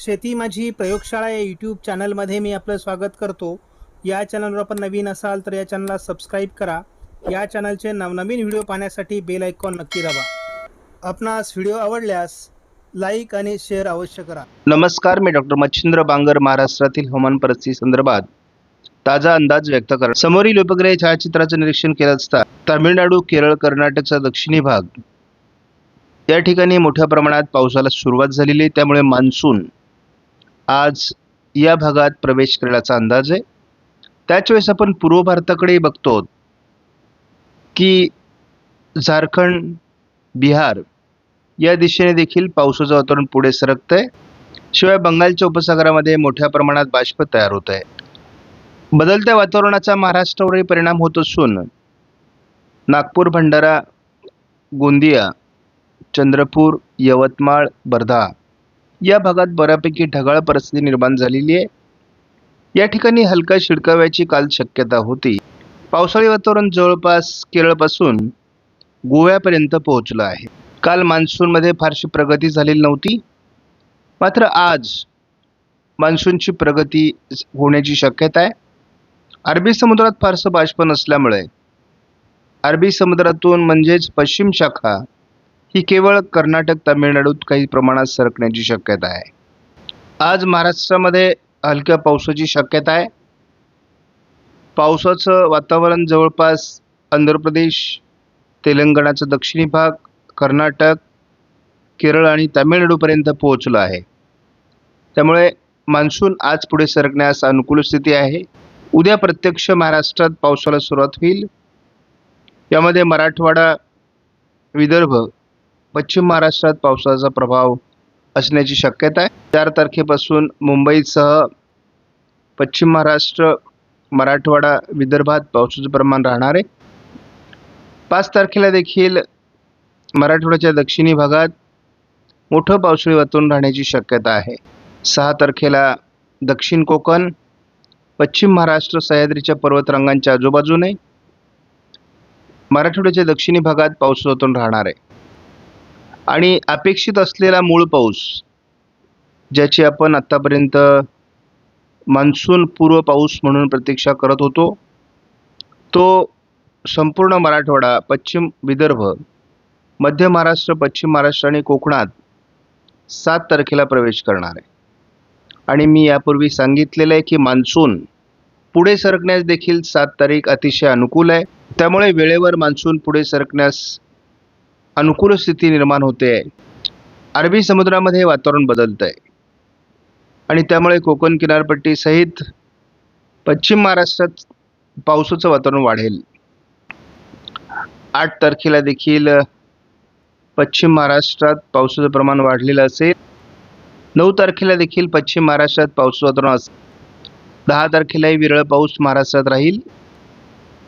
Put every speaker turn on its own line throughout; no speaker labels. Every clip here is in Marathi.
शेती माझी प्रयोगशाळा या यूट्यूब चॅनलमध्ये मी आपलं स्वागत करतो. या चॅनलवर आपण नवीन असाल तर या चॅनलला सबस्क्राईब करा. या चॅनलचे नवनवीन व्हिडिओ पाहण्यासाठी बेल आयकॉन नक्की दाबा. आपणास व्हिडिओ आवडल्यास लाईक आणि शेअर अवश्य करा.
नमस्कार मी डॉक्टर मच्छिंद्र बांगर महाराष्ट्रातील हवामान परिस्थिती संदर्भात ताजा अंदाज व्यक्त करा समोरील उपग्रह छायाचित्राचं निरीक्षण केलं असता तामिळनाडू केरळ कर्नाटकचा दक्षिणी भाग. या ठिकाणी मोठ्या प्रमाणात पावसाला सुरुवात झालेली आहे. त्यामुळे मान्सून आज या भागात प्रवेश करण्याचा अंदाज आहे. त्याच वेळेस आपण पूर्व भारताकडे बघतो की झारखंड बिहार या दिशेने देखील पावसाचं वातावरण पुढे सरकत आहे शिवाय बंगालच्या उपसागरामध्ये मोठ्या प्रमाणात बाष्प तयार होत आहे. बदलत्या वातावरणाचा महाराष्ट्रावरही परिणाम होत असून नागपूर भंडारा गोंदिया चंद्रपूर यवतमाळ वर्धा या भागात बऱ्यापैकी ढगाळ परिस्थिती निर्माण झालेली आहे. या ठिकाणी हलका शिडकाव्याची काल शक्यता होती. पावसाळी वातावरण जवळपास केरळपासून गोव्यापर्यंत पोहोचलं आहे. काल मान्सूनमध्ये फारशी प्रगती झालेली नव्हती. मात्र आज मान्सूनची प्रगती होण्याची शक्यता आहे. अरबी समुद्रात फारसं बाष्प नसल्यामुळे अरबी समुद्रातून म्हणजेच पश्चिम शाखा ही केवळ कर्नाटक तामिळनाडूत काही प्रमाणात सरकण्याची शक्यता आहे. आज महाराष्ट्रामध्ये हलक्या पावसाची शक्यता आहे. पावसाचं वातावरण जवळपास आंध्र प्रदेश तेलंगणाचा दक्षिणी भाग कर्नाटक केरळ आणि तामिळनाडूपर्यंत पोहोचलं आहे. त्यामुळे मान्सून आज पुढे सरकण्यास अनुकूल स्थिती आहे. उद्या प्रत्यक्ष महाराष्ट्रात पावसाला सुरुवात होईल. यामध्ये मराठवाडा विदर्भ पश्चिम महाराष्ट्रात पावसाचा प्रभाव असण्याची शक्यता आहे. चार तारखेपासून मुंबईसह पश्चिम महाराष्ट्र मराठवाडा विदर्भात पावसाचं प्रमाण राहणार आहे. पाच तारखेला देखील मराठवाड्याच्या दक्षिणी भागात मोठं पावसाळी वातावरण राहण्याची शक्यता आहे. सहा तारखेला दक्षिण कोकण पश्चिम महाराष्ट्र सह्याद्रीच्या पर्वतरांगांच्या आजूबाजूने मराठवाड्याच्या दक्षिणी भागात पाऊस वातावरण राहणार आहे. आणि अपेक्षित असलेला मूळ पाऊस ज्याची आपण आत्तापर्यंत मान्सून पूर्व पाऊस म्हणून प्रतीक्षा करत होतो तो संपूर्ण मराठवाडा पश्चिम विदर्भ मध्य महाराष्ट्र पश्चिम महाराष्ट्र आणि कोकणात सात तारखेला प्रवेश करणार आहे. आणि मी यापूर्वी सांगितलेलं आहे की मान्सून पुढे सरकण्यास देखील सात तारीख अतिशय अनुकूल आहे. त्यामुळे वेळेवर मान्सून पुढे सरकण्यास अनुकूल स्थिती निर्माण होते. आहे अरबी समुद्रामध्ये वातावरण बदलतं आहे आणि त्यामुळे कोकण किनारपट्टीसहित पश्चिम महाराष्ट्रात पावसाचं वातावरण वाढेल. आठ तारखेला देखील पश्चिम महाराष्ट्रात पावसाचं प्रमाण वाढलेलं असेल. नऊ तारखेला देखील पश्चिम महाराष्ट्रात पाऊस वातावरण असेल. दहा तारखेलाही विरळ पाऊस महाराष्ट्रात राहील.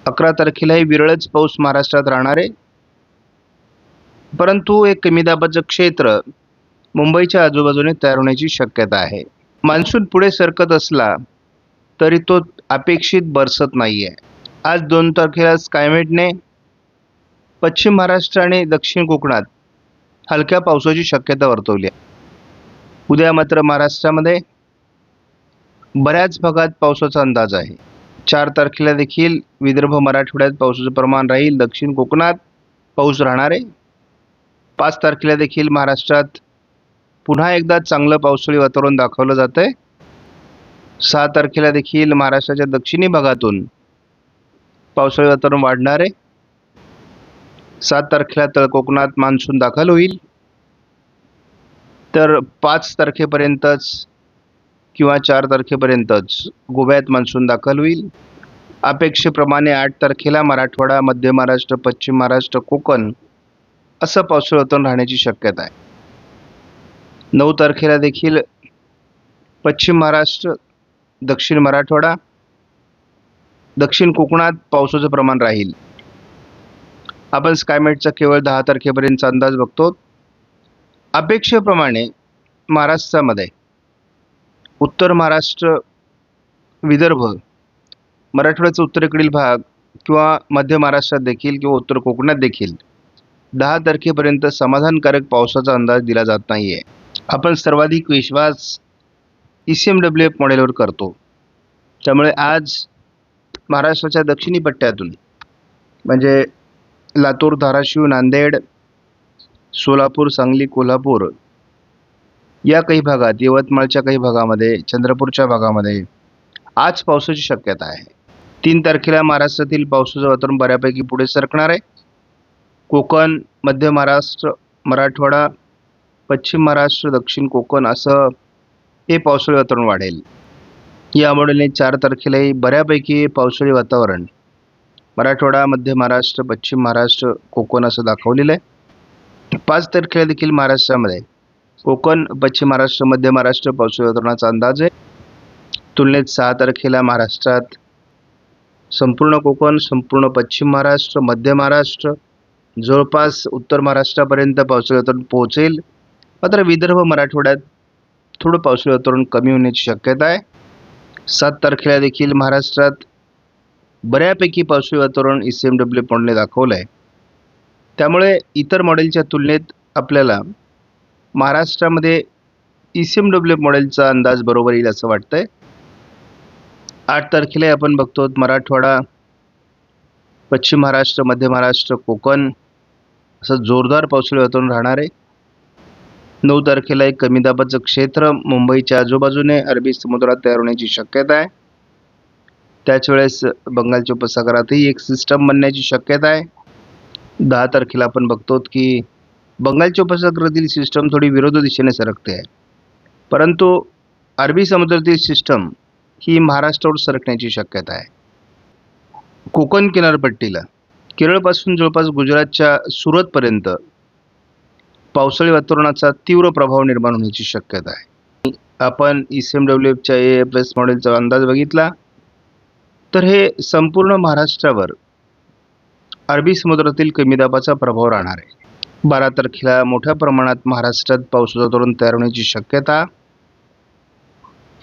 अकरा तारखेलाही विरळच पाऊस महाराष्ट्रात राहणार आहे. परंतु एक कमी दाबाचं क्षेत्र मुंबईच्या आजूबाजूने तयार होण्याची शक्यता आहे. मान्सून पुढे सरकत असला तरी तो अपेक्षित बरसत नाही आहे आज दोन तारखेला स्कायमेटने पश्चिम महाराष्ट्र आणि दक्षिण कोकणात हलक्या पावसाची शक्यता वर्तवली आहे. उद्या मात्र महाराष्ट्रामध्ये बऱ्याच भागात पावसाचा अंदाज आहे. चार तारखेला देखील विदर्भ मराठवाड्यात पावसाचं प्रमाण राहील. दक्षिण कोकणात पाऊस राहणार आहे. पाच तारखेला देखील महाराष्ट्रात पुन्हा एकदा चांगलं पावसाळी वातावरण दाखवलं जातं आहे सहा तारखेला देखील महाराष्ट्राच्या दक्षिणी भागातून पावसाळी वातावरण वाढणार आहे. सात तारखेला तळ कोकणात मान्सून दाखल होईल. तर पाच तारखेपर्यंतच किंवा चार तारखेपर्यंतच गोव्यात मान्सून दाखल होईल. अपेक्षेप्रमाणे आठ तारखेला मराठवाडा मध्य महाराष्ट्र पश्चिम महाराष्ट्र कोकण असं पावसाळ्यातून राहण्याची शक्यता आहे. नऊ तारखेला देखील पश्चिम महाराष्ट्र दक्षिण मराठवाडा दक्षिण कोकणात पावसाचं प्रमाण राहील. आपण स्कायमेटचा केवळ दहा तारखेपर्यंतचा अंदाज बघतो. अपेक्षेप्रमाणे महाराष्ट्रामध्ये उत्तर महाराष्ट्र विदर्भ मराठवाड्याचा उत्तरेकडील भाग किंवा मध्य महाराष्ट्रात देखील किंवा उत्तर कोकणात देखील दहा तारखेपर्यंत समाधानकारक पावसाचा अंदाज दिला जात नाही आहे आपण सर्वाधिक विश्वास E C M W F मॉडेलवर करतो. त्यामुळे आज महाराष्ट्राच्या दक्षिणी पट्ट्यातून म्हणजे लातूर धाराशिव नांदेड सोलापूर सांगली कोल्हापूर या काही भागात यवतमाळच्या काही भागामध्ये चंद्रपूरच्या भागामध्ये आज पावसाची शक्यता आहे. तीन तारखेला महाराष्ट्रातील पावसाचं वातावरण बऱ्यापैकी पुढे सरकणार आहे. कोकण मध्य महाराष्ट्र मराठवाडा पश्चिम महाराष्ट्र दक्षिण कोकण असं हे पावसाळी वातावरण वाढेल. या मॉडेलने चार तारखेलाही बऱ्यापैकी पावसाळी वातावरण. मराठवाडा मध्य महाराष्ट्र पश्चिम महाराष्ट्र कोकण असं दाखवलेलं आहे. पाच तारखेला देखील महाराष्ट्रामध्ये कोकण पश्चिम महाराष्ट्र मध्य महाराष्ट्र पावसाळी वातावरणाचा अंदाज आहे. तुलनेत सहा तारखेला महाराष्ट्रात संपूर्ण कोकण संपूर्ण पश्चिम महाराष्ट्र मध्य महाराष्ट्र जवळपास उत्तर महाराष्ट्रापर्यंत पावसाळी वातावरण पोहोचेल. मात्र विदर्भ मराठवाड्यात थोडं पावसाळी वातावरण कमी होण्याची शक्यता आहे. सात तारखेला देखील महाराष्ट्रात बऱ्यापैकी पावसाळी वातावरण ई सी एम डब्ल्यू पॉईंटने दाखवलं आहे त्यामुळे इतर मॉडेलच्या तुलनेत आपल्याला महाराष्ट्रामध्ये ई सी एम डब्ल्यू मॉडेलचा अंदाज बरोबर येईल असं वाटतं आहे आठ तारखेला आपण बघतो मराठवाडा पश्चिम महाराष्ट्र मध्य महाराष्ट्र कोकण असं जोरदार पावसाळी वातावरण राहणार आहे. नऊ तारखेला एक कमी दाबाचं क्षेत्र मुंबईच्या आजूबाजूने अरबी समुद्रात तयार होण्याची शक्यता आहे. त्याच वेळेस बंगालच्या उपसागरातही एक सिस्टम बनण्याची शक्यता आहे. दहा तारखेला आपण बघतो की बंगालच्या उपसागरातील सिस्टम थोडी विरोध दिशेने सरकते आहे. परंतु अरबी समुद्रातील सिस्टम ही महाराष्ट्रावर सरकण्याची शक्यता आहे. कोकण किनारपट्टीला केरळपासून जवळपास गुजरातच्या सुरतपर्यंत पावसाळी वातावरणाचा तीव्र प्रभाव निर्माण होण्याची शक्यता आहे. आपण ई सी एम डब्ल्यू एफच्या ए एफ एस मॉडेलचा अंदाज बघितला. तर हे संपूर्ण महाराष्ट्रावर अरबी समुद्रातील कमी दाबाचा प्रभाव राहणार आहे. बारा तारखेला मोठ्या प्रमाणात महाराष्ट्रात पावसाचं धोरण तयार होण्याची शक्यता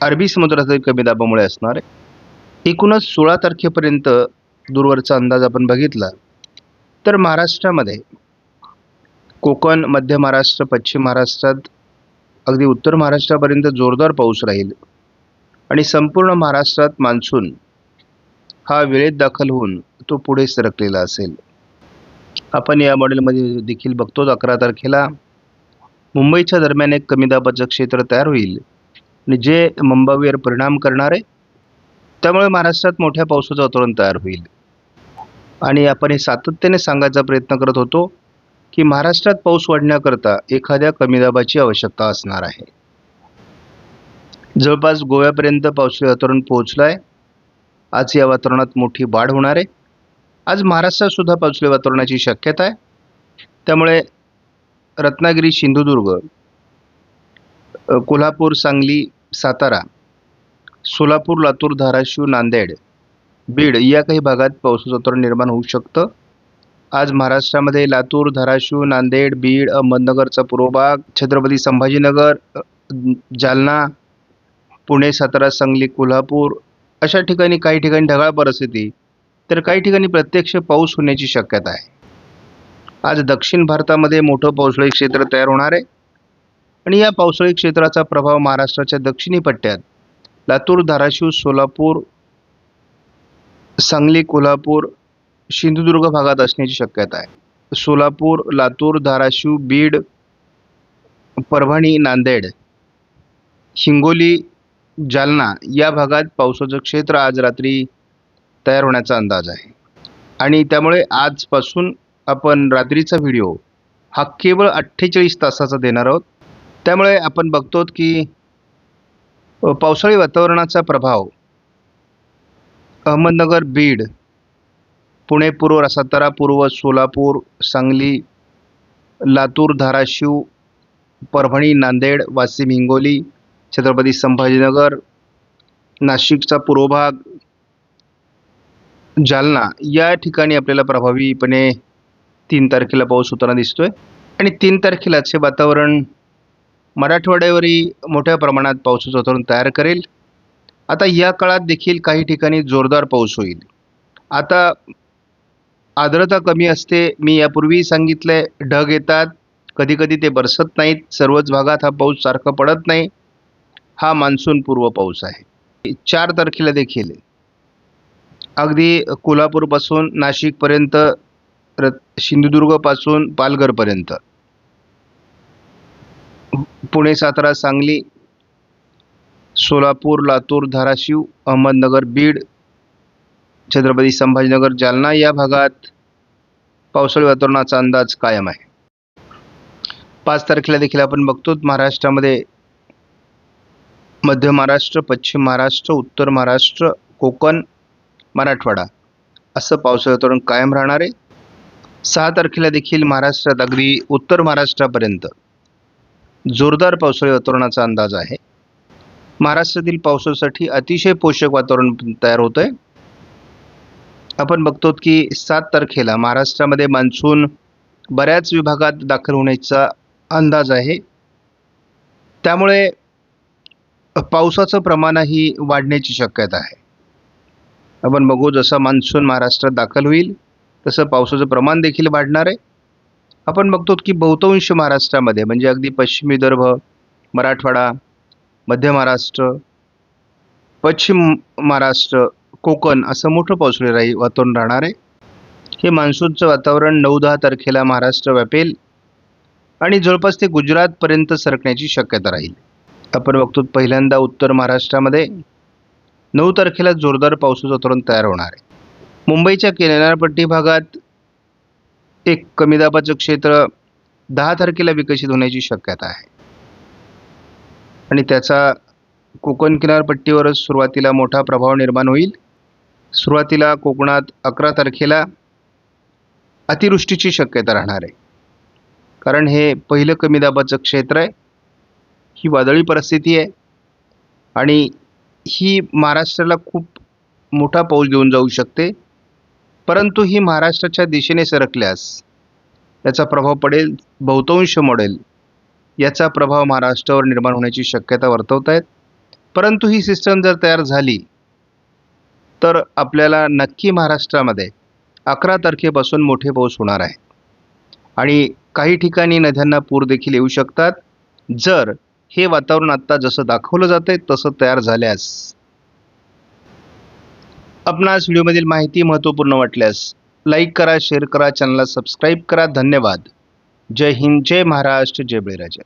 अरबी समुद्रातील कमी दाबामुळे असणार आहे. एकूणच सोळा तारखेपर्यंत दूरवरचा अंदाज आपण बघितला तर महाराष्ट्रामध्ये कोकण मध्य महाराष्ट्र पश्चिम महाराष्ट्रात अगदी उत्तर महाराष्ट्रापर्यंत जोरदार पाऊस राहील आणि संपूर्ण महाराष्ट्रात मान्सून हा वेळेत दाखल होऊन तो पुढे सरकलेला असेल. आपण या मॉडेलमध्ये देखील बघतोच अकरा तारखेला. मुंबईच्या दरम्यान एक कमी दाबाचं क्षेत्र तयार होईल आणि जे मुंबईवर परिणाम करणार आहे त्यामुळे महाराष्ट्रात मोठ्या पावसाचं वातावरण तयार होईल. आणि आपण हे सातत्याने सांगायचा प्रयत्न करत होतो की महाराष्ट्रात पाऊस वाढण्याकरता एखाद्या कमी दाबाची आवश्यकता असणार आहे. जवळपास गोव्यापर्यंत पावसाळी वातावरण पोहोचलं आहे आज या वातावरणात मोठी वाढ होणार आहे. आज महाराष्ट्रातसुद्धा पावसाळी वातावरणाची शक्यता आहे. त्यामुळे रत्नागिरी सिंधुदुर्ग कोल्हापूर सांगली सातारा सोलापूर लातूर धाराशिव नांदेड बीड या काही भागात पावसाचं वातावरण निर्माण होऊ शकतं. आज महाराष्ट्रामध्ये लातूर धाराशिव नांदेड बीड अहमदनगरचा पूर्व भाग छत्रपती संभाजीनगर जालना पुणे सातारा सांगली कोल्हापूर अशा ठिकाणी काही ठिकाणी ढगाळ परिस्थिती तर काही ठिकाणी प्रत्यक्ष पाऊस होण्याची शक्यता आहे. आज दक्षिण भारतामध्ये मोठं पावसाळी क्षेत्र तयार होणार आहे. आणि या पावसाळी क्षेत्राचा प्रभाव महाराष्ट्राच्या दक्षिणी पट्ट्यात लातूर धाराशिव सोलापूर सांगली कोल्हापूर सिंधुदुर्ग भागात असण्याची शक्यता आहे. सोलापूर लातूर धाराशिव बीड परभणी नांदेड हिंगोली जालना या भागात पावसाचं क्षेत्र आज रात्री तयार होण्याचा अंदाज आहे. आणि त्यामुळे आजपासून आपण रात्रीचा व्हिडिओ हा केवळ अठ्ठेचाळीस तासाचा देणार आहोत. त्यामुळे आपण बघतो की पावसाळी वातावरणाचा प्रभाव अहमदनगर बीड पुणे पूर्व सातारा पूर्व सोलापूर सांगली लातूर धाराशिव परभणी नांदेड वाशिम हिंगोली छत्रपती संभाजीनगर नाशिकचा पूर्व भाग जालना. या ठिकाणी आपल्याला प्रभावीपणे तीन तारखेला पाऊस होताना दिसतो आहे आणि तीन तारखेलाच हे वातावरण मराठवाड्यावरही मोठ्या प्रमाणात पावसाचं वातावरण तयार करेल. आता या काळात देखील काही ठिकाणी जोरदार पाऊस होईल. आता आर्द्रता कमी असते. मी यापूर्वी सांगितलं आहे ढग येतात. कधीकधी ते बरसत नाहीत. सर्वच भागात हा पाऊस सारखा पडत नाही. हा मान्सून पूर्व पाऊस आहे. चार तारखेला देखील अगदी कोल्हापूरपासून नाशिकपर्यंत र सिंधुदुर्गपासून पालघरपर्यंत. पुणे सातारा सांगली सोलापूर लातूर धाराशिव अहमदनगर बीड छत्रपती संभाजीनगर जालना या भागात पावसाळी वातावरणाचा अंदाज कायम आहे. पाच तारखेला देखील आपण बघतो महाराष्ट्रामध्ये मध्य महाराष्ट्र पश्चिम महाराष्ट्र उत्तर महाराष्ट्र कोकण मराठवाडा असं पावसाळी वातावरण कायम राहणार आहे. सहा तारखेला देखील महाराष्ट्रात अगदी उत्तर महाराष्ट्रापर्यंत जोरदार पावसाळी वातावरणाचा अंदाज आहे. महाराष्ट्रातील पावसासाठी अतिशय पोषक वातावरण तयार होतं आहे आपण बघतो की सात तारखेला महाराष्ट्रामध्ये मान्सून बऱ्याच विभागात दाखल होण्याचा अंदाज आहे. त्यामुळे पावसाचं प्रमाणही वाढण्याची शक्यता आहे. आपण बघू जसा मान्सून महाराष्ट्रात दाखल होईल तसं पावसाचं प्रमाण देखील वाढणार आहे. आपण बघतो की बहुतांश महाराष्ट्रामध्ये म्हणजे अगदी पश्चिम विदर्भ मराठवाडा मध्य महाराष्ट्र पश्चिम महाराष्ट्र कोकण असं मोठं पावसाळी राही वातावरण राहणार आहे. हे मान्सूनचं वातावरण नऊ दहा तारखेला महाराष्ट्र व्यापेल आणि जवळपास ते गुजरातपर्यंत सरकण्याची शक्यता राहील. आपण बघतो पहिल्यांदा उत्तर महाराष्ट्रामध्ये नऊ तारखेला जोरदार पावसाचं वातावरण तयार होणार आहे. मुंबईच्या किनारपट्टी भागात एक कमी दाबाचं क्षेत्र दहा तारखेला विकसित होण्याची शक्यता आहे. आणि त्याचा कोकण किनारपट्टीवरच सुरुवातीला मोठा प्रभाव निर्माण होईल. सुरुवातीला कोकणात अकरा तारखेला अतिवृष्टीची शक्यता राहणार आहे. कारण हे पहिलं कमी दाबाचं क्षेत्र आहे. ही वादळी परिस्थिती आहे. आणि ही महाराष्ट्राला खूप मोठा पाऊस घेऊन जाऊ शकते. परंतु ही महाराष्ट्राच्या दिशेने सरकल्यास याचा प्रभाव पडेल. बहुतांश मॉडेल याचा प्रभाव महाराष्ट्रावर निर्माण होण्याची शक्यता वर्तवत आहेत परंतु ही सिस्टम जर तयार झाली तर आपल्याला नक्की महाराष्ट्रामध्ये अकरा तारखेपासून मोठे पाऊस होणार आहे. आणि काही ठिकाणी नद्यांना पूर देखील येऊ शकतात. जर हे वातावरण आत्ता जसं दाखवलं जातंय तसं तयार झाल्यास. आपणास व्हिडिओमधील माहिती महत्त्वपूर्ण वाटल्यास लाईक करा शेअर करा चॅनलला सबस्क्राईब करा. धन्यवाद. जय हिंद जय महाराष्ट्र जय बळीराजा.